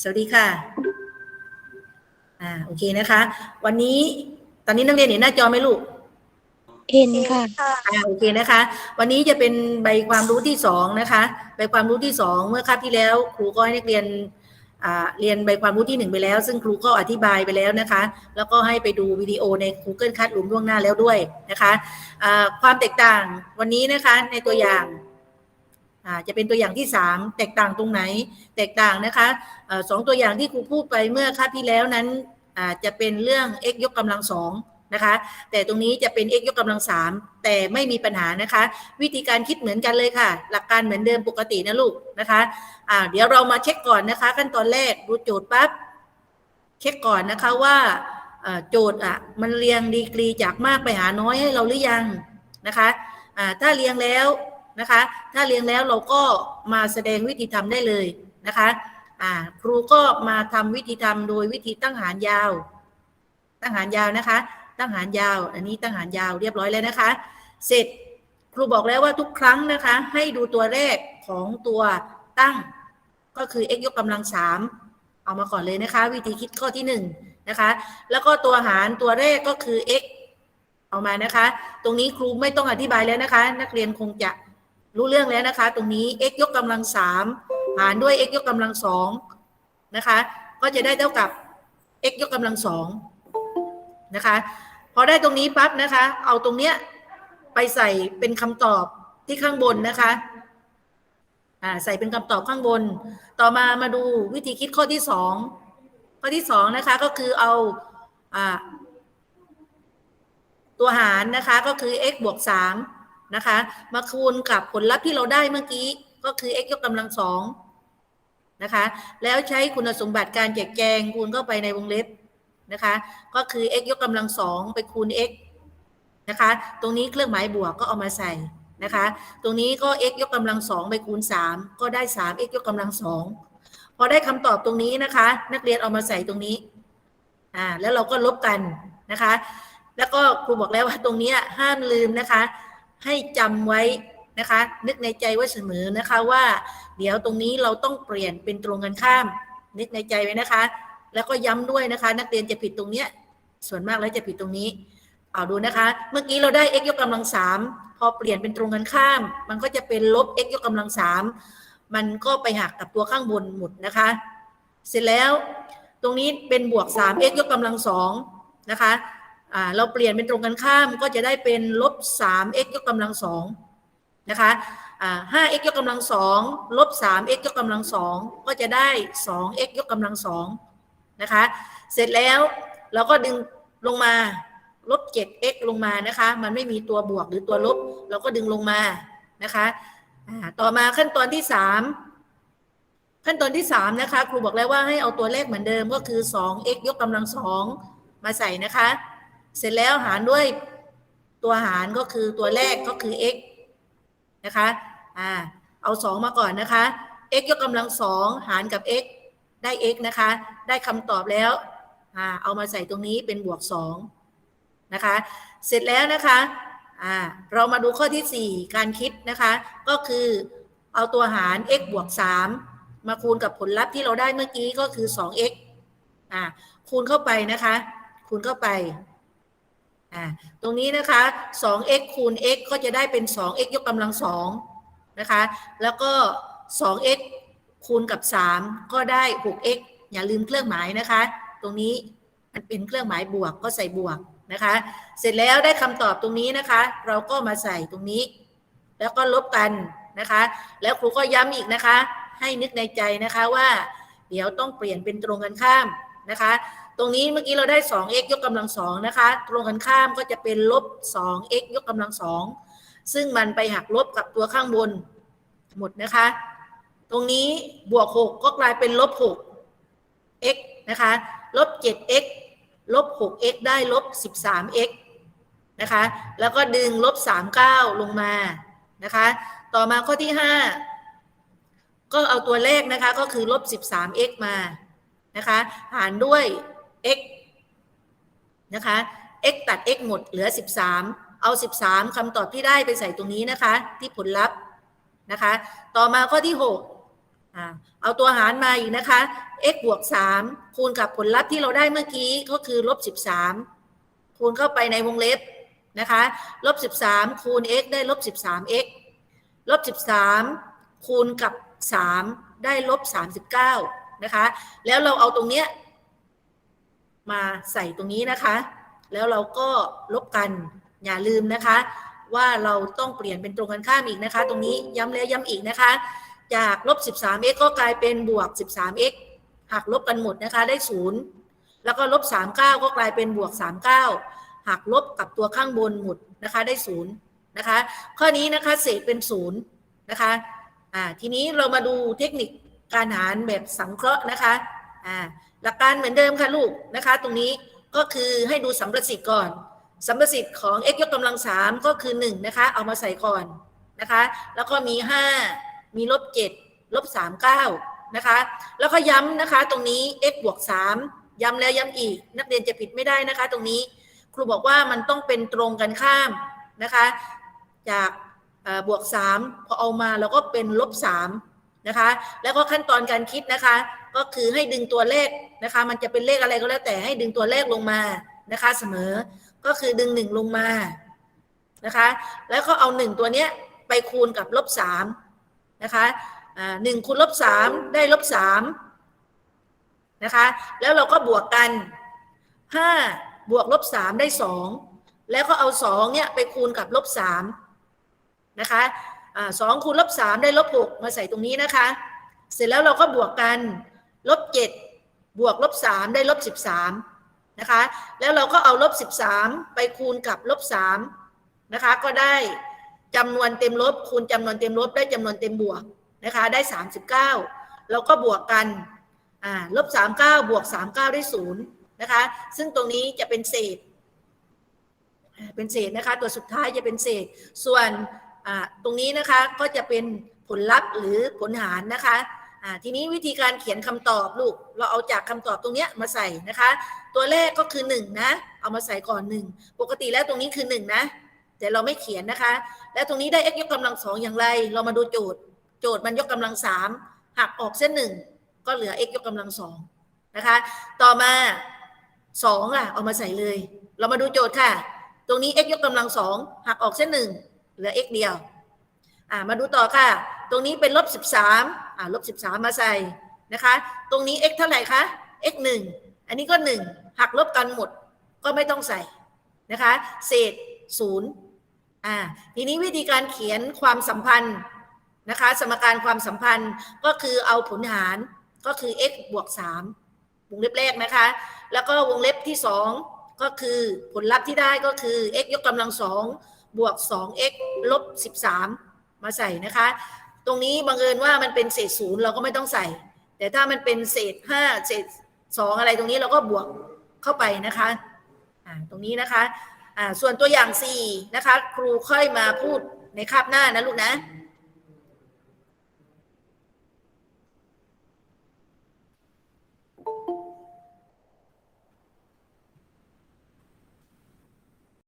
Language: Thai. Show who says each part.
Speaker 1: สวัสดีค่ะ อ่า โอเคนะคะ วันนี้ ตอนนี้นักเรียนเห็นหน้าจอไหมลูก
Speaker 2: เห็นค่ะ
Speaker 1: อ่า โอเคนะคะ วันนี้จะเป็นใบความรู้ที่สองนะคะ ใบความรู้ที่สองเมื่อคาบที่แล้วครูก็ให้นักเรียน อ่า เรียนใบความรู้ที่หนึ่งไปแล้ว ซึ่งครูก็อธิบายไปแล้วนะคะ แล้วก็ให้ไปดูวิดีโอใน Google Classroom ล่วงหน้าแล้วด้วยนะคะ อ่า ความแตกต่างวันนี้นะคะ ในตัวอย่างอ่า จะเป็นตัวอย่างที่สามแตกต่างตรงไหน แตกต่างนะคะอ่อสองตัวอย่างที่ครูพูดไปเมื่อคาบที่แล้วนั้นจะเป็นเรื่อง x ยกกำลังสองนะคะแต่ตรงนี้จะเป็น x ยกกำลังสามแต่ไม่มีปัญหานะคะ วิธีการคิดเหมือนกันเลยค่ะ หลักการเหมือนเดิมปกตินะลูกนะคะอ่าเดี๋ยวเรามาเช็คก่อนนะคะ ขั้นตอนแรกดูโจทย์ปั๊บเช็คก่อนนะคะว่าโจทย์อะมันเรียงดีกรีจากมากไปหาน้อยให้เราหรือยังนะคะอ่าถ้าเรียงแล้ว นะคะ ถ้าเรียงแล้วเราก็มาแสดงวิธีทำได้เลยนะคะครูก็มาทำวิธีทำโดยวิธีตั้งหารยาว ตั้งหารยาวนะคะ ตั้งหารยาว อันนี้ตั้งหารยาวเรียบร้อยแล้วนะคะ เสร็จครูบอกแล้วว่าทุกครั้งนะคะ ให้ดูตัวแรกของตัวตั้งก็คือ x ยกกำลังสามเอามาก่อนเลยนะคะ วิธีคิดข้อที่หนึ่งนะคะ แล้วก็ตัวหารตัวแรกก็คือ x เอามานะคะ ตรงนี้ครูไม่ต้องอธิบายแล้วนะคะ นักเรียนคงจะ รู้เรื่องแล้วนะคะ ตรงนี้ x ยกกำลังสามหารด้วย x ยกกำลังสองนะคะ ก็จะได้เท่ากับ x ยกกำลังสองนะคะ พอได้ตรงนี้ปั๊บนะคะ เอาตรงเนี้ยไปใส่เป็นคำตอบที่ข้างบนนะคะอ่าใส่เป็นคำตอบข้างบน ต่อมามาดูวิธีคิดข้อที่สองข้อที่สองนะคะก็คือเอาอ่าตัวหารนะคะก็คือ x บวกสาม นะคะ มาคูณกับผลลัพธ์ที่เราได้เมื่อกี้ก็คือ x ยกกำลังสองนะคะ แล้วใช้คุณสมบัติการแจกแจงคูณเข้าไปในวงเล็บนะคะ ก็คือ x ยกกำลังสองไปคูณ x นะคะ ตรงนี้เครื่องหมายบวกก็เอามาใส่นะคะ ตรงนี้ก็ x ยกกำลังสองไปคูณสามก็ได้สาม x ยกกำลังสองพอได้คำตอบตรงนี้นะคะ นักเรียนเอามาใส่ตรงนี้อ่าแล้วเราก็ลบกันนะคะ แล้วก็ครูบอกแล้วว่าตรงนี้ห้ามลืมนะคะ ให้จำไว้นะคะ นึกในใจไว้เสมอนะคะว่า เดี๋ยวตรงนี้เราต้องเปลี่ยนเป็นตรงกันข้าม นึกในใจไว้นะคะ แล้วก็ย้ำด้วยนะคะ นักเรียนจะผิดตรงเนี้ยส่วนมากแล้วจะผิดตรงนี้เอาดูนะคะ เมื่อกี้เราได้ x ยกกำลังสามพอเปลี่ยนเป็นตรงกันข้าม มันก็จะเป็นลบ x ยกกำลังสามมันก็ไปหักกับตัวข้างบนหมดนะคะ เสร็จแล้วตรงนี้เป็นบวก 3x ยกกำลังสองนะคะ เราเปลี่ยนเป็นตรงกันข้ามก็จะได้เป็นลบ 3x ยกกำลังสองนะคะอ่า 5x ยกกำลังสองลบ 3x ยกกำลังสองก็จะได้ 2x ยกกำลังสองนะคะ เสร็จแล้วเราก็ดึงลงมาลบ 7x ลงมานะคะ มันไม่มีตัวบวกหรือตัวลบ เราก็ดึงลงมานะคะต่อมาขั้นตอนที่3ขั้นตอนที่3นะคะ ครูบอกแล้วว่าให้เอาตัวเลขเหมือนเดิมก็คือ 2x ยกกำลังสองมาใส่นะคะ เสร็จแล้วหารด้วยตัวหารก็คือตัวแรกก็คือ x นะคะ อ่า เอา 2 มาก่อนนะคะ x ยกกำลังสองหารกับ x ได้ x นะคะ ได้คำตอบแล้ว อ่า เอามาใส่ตรงนี้เป็นบวก2นะคะ เสร็จแล้วนะคะ อ่า เรามาดูข้อทีสี่4 การคิดนะคะ ก็คือเอาตัวหาร x บวก 3 มาคูณกับผลลัพธ์ที่เราได้เมื่อกี้ก็คือ 2x อ่า คูณเข้าไปนะคะ คูณเข้าไป อ่าตรงนี้นะคะ 2x คูณ x ก็จะได้เป็น 2x ยกกำลังสองนะคะ แล้วก็ 2x คูณกับ 3 ก็ได้ 6x อย่าลืมเครื่องหมายนะคะ ตรงนี้มันเป็นเครื่องหมายบวกก็ใส่บวกนะคะ เสร็จแล้วได้คำตอบตรงนี้นะคะ เราก็มาใส่ตรงนี้ แล้วก็ลบกันนะคะ แล้วครูก็ย้ำอีกนะคะ ให้นึกในใจนะคะว่า เดี๋ยวต้องเปลี่ยนเป็นตรงกันข้ามนะคะ ตรงนี้เมื่อกี้เราได้ 2x ยกกำลังสองนะคะ ตรงกันข้ามก็จะเป็นลบ 2x ยกกำลังสองซึ่งมันไปหักลบกับตัวข้างบนหมดนะคะ ตรงนี้บวก 6 ก็กลายเป็นลบ 6x นะคะ ลบ 7x ลบ 6x ได้ลบ 13x นะคะ แล้วก็ดึงลบ 39 ลงมานะคะ ต่อมาข้อที่ 5 ก็เอาตัวเลขนะคะ ก็คือลบ 13x มานะคะ หารด้วย x นะคะ x ตัด x หมดเหลือ 13 เอา 13คำตอบที่ได้ไปใส่ตรงนี้นะคะ ที่ผลลัพธ์นะคะ ต่อมาข้อที่6อ่าเอาตัวหารมาอีกนะคะ x บวกสามคูณกับผลลัพธ์ที่เราได้เมื่อกี้ก็คือลบสิบสามคูณเข้าไปในวงเล็บนะคะลบสิบสามคูณ x ได้ลบสิบสาม x ลบสิบสามคูณกับสามได้ลบสามสิบเก้านะคะ แล้วเราเอาตรงเนี้ย มาใส่ตรงนี้นะคะ แล้วเราก็ลบกันอย่าลืมนะคะ ว่าเราต้องเปลี่ยนเป็นตรงกันข้ามอีกนะคะ ตรงนี้ย้ำแล้วย้ำอีกนะคะ จากลบ 13x ก็กลายเป็นบวก 13x หักลบกันหมดนะคะได้ 0 แล้วก็ลบ 39 ก็กลายเป็นบวก 39 หักลบกับตัวข้างบนหมดนะคะได้ 0 นะคะ ข้อนี้นะคะเศษเป็น 0 นะคะอ่าทีนี้เรามาดูเทคนิคการหารแบบสังเคราะห์นะคะอ่า หลักการเหมือนเดิมค่ะลูกนะคะ ตรงนี้ก็คือให้ดูสัมประสิทธิ์ก่อนสัมประสิทธิ์ของ x ยกกำลัง3ก็คือ1นะคะเอามาใส่ก่อนนะคะ แล้วก็มี 5 มีลบ7ลบ39นะคะ แล้วก็ย้ำนะคะ ตรงนี้ x บวก3ย้ำแล้วย้ำอีก นักเรียนจะผิดไม่ได้นะคะ ตรงนี้ครูบอกว่ามันต้องเป็นตรงกันข้ามนะคะ จากบวก 3 พอเอามาแล้วก็เป็นลบ3 นะคะ แล้วก็ขั้นตอนการคิดนะคะ ก็คือให้ดึงตัวเลขนะคะ มันจะเป็นเลขอะไรก็แล้วแต่ให้ดึงตัวเลขลงมานะคะ เสมอ ก็คือดึงหนึ่งลงมานะคะ แล้วก็เอาหนึ่งตัวเนี้ยไปคูณกับลบสามนะคะอ่าหนึ่งคูณลบสามได้ลบสามนะคะ แล้วเราก็บวกกันห้าบวกลบสามได้สองแล้วก็เอาสองเนี่ยไปคูณกับลบสามนะคะ สองคูณลบสามได้ลบหกมาใส่ตรงนี้นะคะ เสร็จแล้วเราก็บวกกันลบเจ็ดบวกลบสามได้ลบสิบสามนะคะ แล้วเราก็เอาลบสิบสามไปคูณกับลบสามนะคะ ก็ได้จำนวนเต็มลบ คูณจำนวนเต็มลบ ได้จำนวนเต็มบวกนะคะ ได้สามสิบเก้าเราก็บวกกันลบสามเก้าบวกสามเก้าได้ศูนย์นะคะ ซึ่งตรงนี้จะเป็นเศษ เป็นเศษนะคะ ตัวสุดท้ายจะเป็นเศษ ส่วน ตรงนี้นะคะก็จะเป็นผลลัพธ์หรือผลหารนะคะทีนี้วิธีการเขียนคำตอบลูก เราเอาจากคำตอบตรงนี้มาใส่นะคะ ตัวเลขก็คือ1นะเอามาใส่ก่อน 1 ปกติแล้วตรงนี้คือ1นะแต่เราไม่เขียนนะคะ แล้วตรงนี้ได้ x ยกกำลังสองอย่างไร เรามาดูโจทย์ โจทย์มันยกกำลังสามหักออกเส้นหนึ่งก็เหลือ x ยกกำลังสองนะคะ ต่อมาสองอะเอามาใส่เลย เรามาดูโจทย์ค่ะ ตรงนี้ x ยกกำลังสองหักออกเส้นหนึ่ง เหลือ x เดียว อ่ามาดูต่อค่ะ ตรงนี้เป็นลบสิบสามอ่าลบสิบสามมาใส่นะคะ ตรงนี้ x เท่าไหร่คะ x หนึ่งอันนี้ก็หนึ่งหักลบกันหมดก็ไม่ต้องใส่นะคะ เศษศูนย์อ่าทีนี้วิธีการเขียนความสัมพันธ์นะคะ สมการความสัมพันธ์ก็คือเอาผลหารก็คือ x บวก3วงเล็บแรกนะคะ แล้วก็วงเล็บที่ 2 ก็คือผลลัพธ์ที่ได้ก็คือ x ยกกำลังสอง บวก 2x ลบ 13 มาใส่นะคะ ตรงนี้บังเอิญว่ามันเป็นเศษศูนย์เราก็ไม่ต้องใส่ แต่ถ้ามันเป็นเศษ 5 เศษ 2 อะไรตรงนี้เราก็บวกเข้าไปนะคะอ่าตรงนี้นะคะอ่าส่วนตัวอย่าง 4 นะคะ ครูค่อยมาพูดในคาบหน้านะลูกนะ